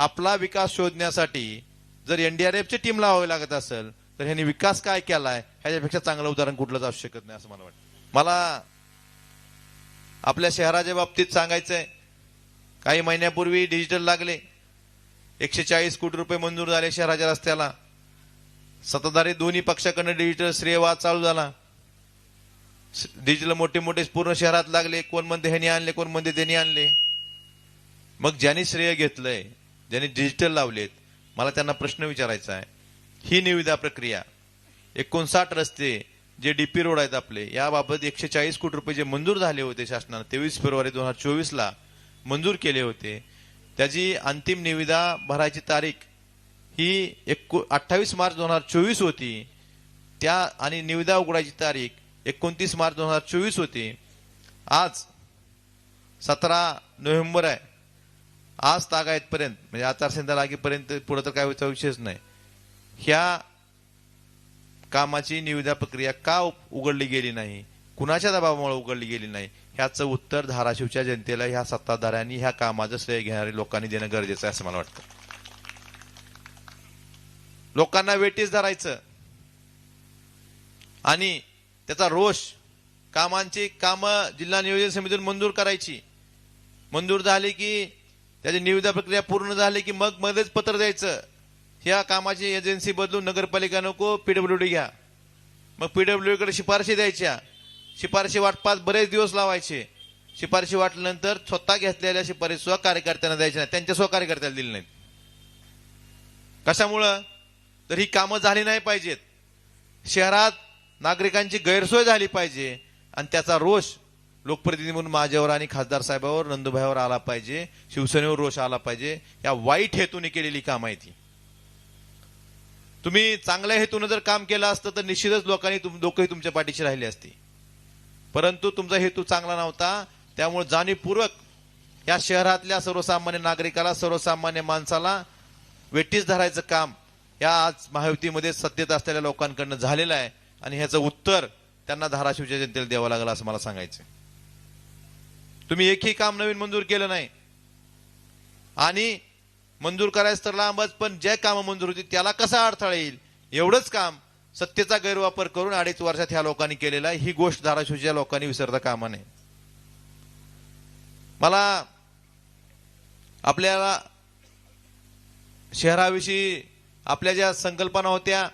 आपला विकास शोधण्यासाठी जर एनडीआरएफची टीम लावावी लागत असेल तर ह्यांनी विकास काय केलाय ह्याच्यापेक्षा चांगलं उदाहरण कुठलंच असू शकत नाही असं मला वाटतं. मला आपल्या शहराच्या बाबतीत सांगायचंय काही महिन्यापूर्वी डिजिटल लागले. एकशे चाळीस कोटी रुपये मंजूर झाले शहराच्या रस्त्याला. सत्ताधारी दोन्ही पक्षाकडनं डिजिटल श्रेयवाद चालू झाला. डिजिटल मोठे मोठे पूर्ण शहरात लागले. कोण म्हणते ह्यानी आणले कोण म्हणते त्यांनी आणले. मग ज्यांनी श्रेय घेतलंय ज्यांनी डिजिटल लावलेत मला त्यांना प्रश्न विचारायचा आहे. ही निविदा प्रक्रिया एकोणसाठ रस्ते जे डीपी रोड आहेत आपले याबाबत एकशे चाळीस कोटी रुपये जे मंजूर झाले होते शासनानं तेवीस फेब्रुवारी दोन हजार चोवीसला मंजूर केले होते. त्याची अंतिम निविदा भरायची तारीख ही एको अठ्ठावीस मार्च दोन हजार चोवीस होती. त्या आणि निविदा उघडायची तारीख एकोणतीस मार्च दोन हजार चोवीस होती. आज सतरा नोव्हेंबर आहे. आज तागायतपर्यंत म्हणजे आचारसंहिता लागेपर्यंत पुढे तर काय व्हायचा विषयच नाही. ह्या कामाची निविदा प्रक्रिया का उघडली गेली नाही? कुणाच्या दबावामुळे उघडली गेली नाही? ह्याचं उत्तर धाराशिवच्या जनतेला ह्या सत्ताधाऱ्यांनी ह्या कामाचं श्रेय घेणाऱ्या लोकांनी देणं गरजेचं आहे असं मला वाटतं. लोकांना वेटीस धरायचं. आणि त्याचा रोष कामांची कामं जिल्हा नियोजन समितीतून मंजूर करायची. मंजूर झाली की त्याची निविदा प्रक्रिया पूर्ण झाली की मग मध्येच पत्र द्यायचं. ह्या कामाची एजन्सी बदलून नगरपालिका नको पीडब्ल्यूडी घ्या. मग पीडब्ल्यू कडे शिफारशी द्यायच्या. शिफारशी वाटपास बरेच दिवस लावायचे. शिफारशी वाटल्यानंतर स्वतः घेतलेल्या शिफारशी सुद्धा कार्यकर्त्यांना द्यायच्या नाही त्यांच्या स्व कार्यकर्त्याला दिली नाहीत. कशामुळं? तर ही कामं झाली नाही पाहिजेत. शहरात नागरिकांची गैरसोय झाली पाहिजे आणि त्याचा रोष लोकप्रतिनिधी म्हणून माझ्यावर आणि खासदार साहेबावर नंदुभाईवर आला पाहिजे शिवसेनेवर रोष आला पाहिजे या वाईट हेतूने केलेली काम आहे ती तुम्ही चांगल्या हेतून जर काम केलं असतं तर निश्चितच लोकांनी तुम लोकही तुमच्या पाठीशी राहिली असती. परंतु तुमचा हेतू चांगला नव्हता त्यामुळे जाणीवपूर्वक या शहरातल्या सर्वसामान्य नागरिकाला सर्वसामान्य माणसाला वेटीस धरायचं काम या आज महायुतीमध्ये सत्तेत असलेल्या लोकांकडनं झालेलं आहे. आणि ह्याचं उत्तर त्यांना धाराशिवच्या जनतेला द्यावं लागलं असं मला सांगायचं तुम्ही एकही काम नवीन मंजूर केलं नाही. आणि मंजूर करायचं तर लांबच पण जे कामं मंजूर होती त्याला कसा अडथळा येईल? एवढंच काम सत्तेचा गैरवापर करून अडीच वर्षात ह्या लोकांनी केलेला आहे. ही गोष्ट धाराशिवच्या लोकांनी विसरता कामा नये. मला आपल्याला शहराविषयी आपल्या ज्या संकल्पना होत्या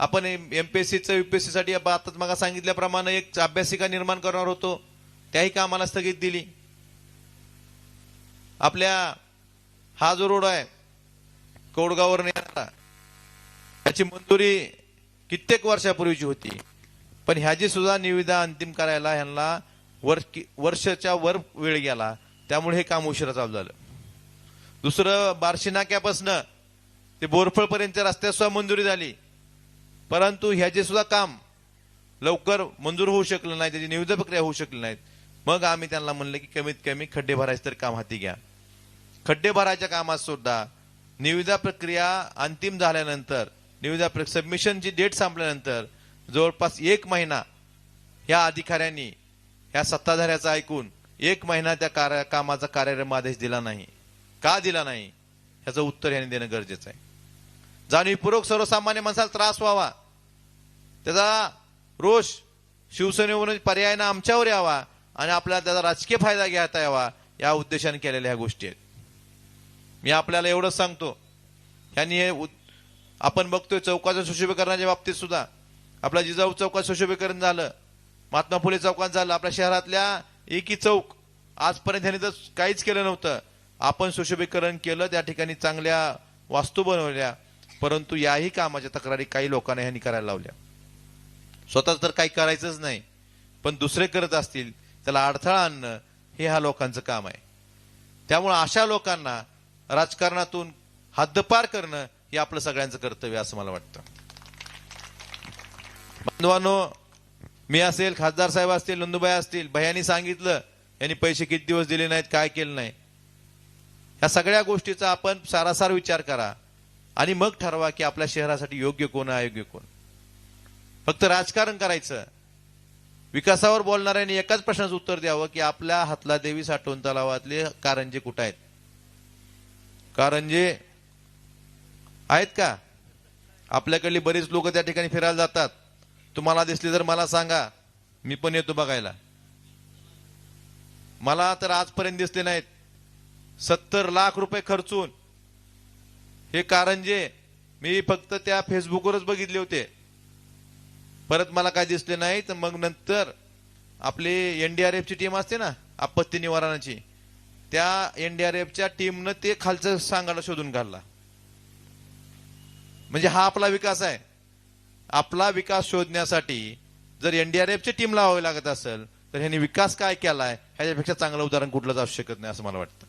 आपण एमपीएससीच्या यू पी एस सी साठी आताच मग सांगितल्याप्रमाणे एक अभ्यासिका निर्माण करणार होतो. त्याही कामाला स्थगित दिली. आपल्या हा जो रोड आहे कोडगावर येणारा त्याची मंजुरी कित्येक वर्षापूर्वीची होती. पण ह्याची सुद्धा निविदा अंतिम करायला ह्यांना वर वर्षाच्या वर वेळ गेला. त्यामुळे हे काम उशिरा चालू झालं. दुसरं बार्शी नाक्यापासनं ते बोरफळ पर्यंत रस्त्यात सुद्धा मंजुरी झाली. परंतु ह्याचे सुद्धा काम लवकर मंजूर होऊ शकलं नाही त्याची निविदा प्रक्रिया होऊ शकली नाहीत. मग आम्ही त्यांना म्हणलं की कमीत कमी खड्डे भरायचं तर काम हाती घ्या. खड्डे भरायच्या कामात सुद्धा निविदा प्रक्रिया अंतिम झाल्यानंतर निविदा सबमिशनची डेट संपल्यानंतर जवळपास एक महिना या अधिकाऱ्यांनी या सत्ताधाऱ्याचं ऐकून एक महिना त्या कार्य कामाचा कार्यक्रम आदेश दिला नाही. का दिला नाही? ह्याचं उत्तर यांनी देणं गरजेचं आहे. जाणीवपूर्वक सर्वसामान्य माणसाला त्रास व्हावा. त्याचा रोष शिवसेनेवरून पर्यायानं आमच्यावर यावा. आणि आपल्याला त्याचा राजकीय फायदा घेता यावा या उद्देशाने केलेल्या ह्या गोष्टी आहेत. मी आपल्याला एवढंच सांगतो. यांनी हे उद- आपण बघतोय चौकाचं सुशोभीकरणाच्या बाबतीत सुद्धा. आपला जिजाऊ चौकात सुशोभीकरण झालं. महात्मा फुले चौकात झालं. आपल्या शहरातल्या एकी चौक आजपर्यंत ह्याने तर काहीच केलं नव्हतं. आपण सुशोभीकरण केलं त्या ठिकाणी चांगल्या वास्तू बनवल्या. परंतु याही कामाच्या तक्रारी काही लोकांना ह्यांनी करायला लावल्या. स्वतःच तर काही करायचंच नाही. पण दुसरे करत असतील त्याला अडथळा आणणं हे ह्या लोकांचं काम आहे. त्यामुळे अशा लोकांना राजकारणातून हद्दपार करणं हे आपलं सगळ्यांचं कर्तव्य असं मला वाटतं. बांधवांनो मी असेल खासदार साहेब असतील नंदुबाई असतील भयानी सांगितलं यांनी पैसे किती दिवस दिले नाहीत काय केलं नाही. या सगळ्या गोष्टीचा आपण सारासार विचार करा आणि मग ठरवा की आपल्या शहरासाठी योग्य कोण अयोग्य कोण. फक्त राजकारण करायचं विकासावर बोलणाऱ्यांनी एकाच प्रश्नाचं उत्तर द्यावं की आपल्या हातला देवी साठवण तलावातले कारंजे कुठं आहेत? कारंजे आहेत का? आपल्याकडली बरीच लोक त्या ठिकाणी फिरायला जातात. तुम्हाला दिसली तर मला सांगा. मी पण येतो बघायला. मला तर आजपर्यंत दिसले नाहीत. सत्तर लाख रुपये खर्चून. हे कारंजे मी फक्त त्या फेसबुकवरच बघितले होते. परत मला काय दिसले नाही तर मग नंतर आपली एनडीआरएफची टीम असते ना आपत्ती निवारणाची त्या एनडीआरएफच्या टीमनं ते खालचं सांगायला शोधून काढला. म्हणजे हा आपला विकास आहे. आपला विकास शोधण्यासाठी जर एनडीआरएफची टीम लावावी लागत असेल तर ह्यांनी विकास काय केलाय ह्याच्यापेक्षा चांगलं उदाहरण कुठलंच असू शकत नाही असं मला वाटतं.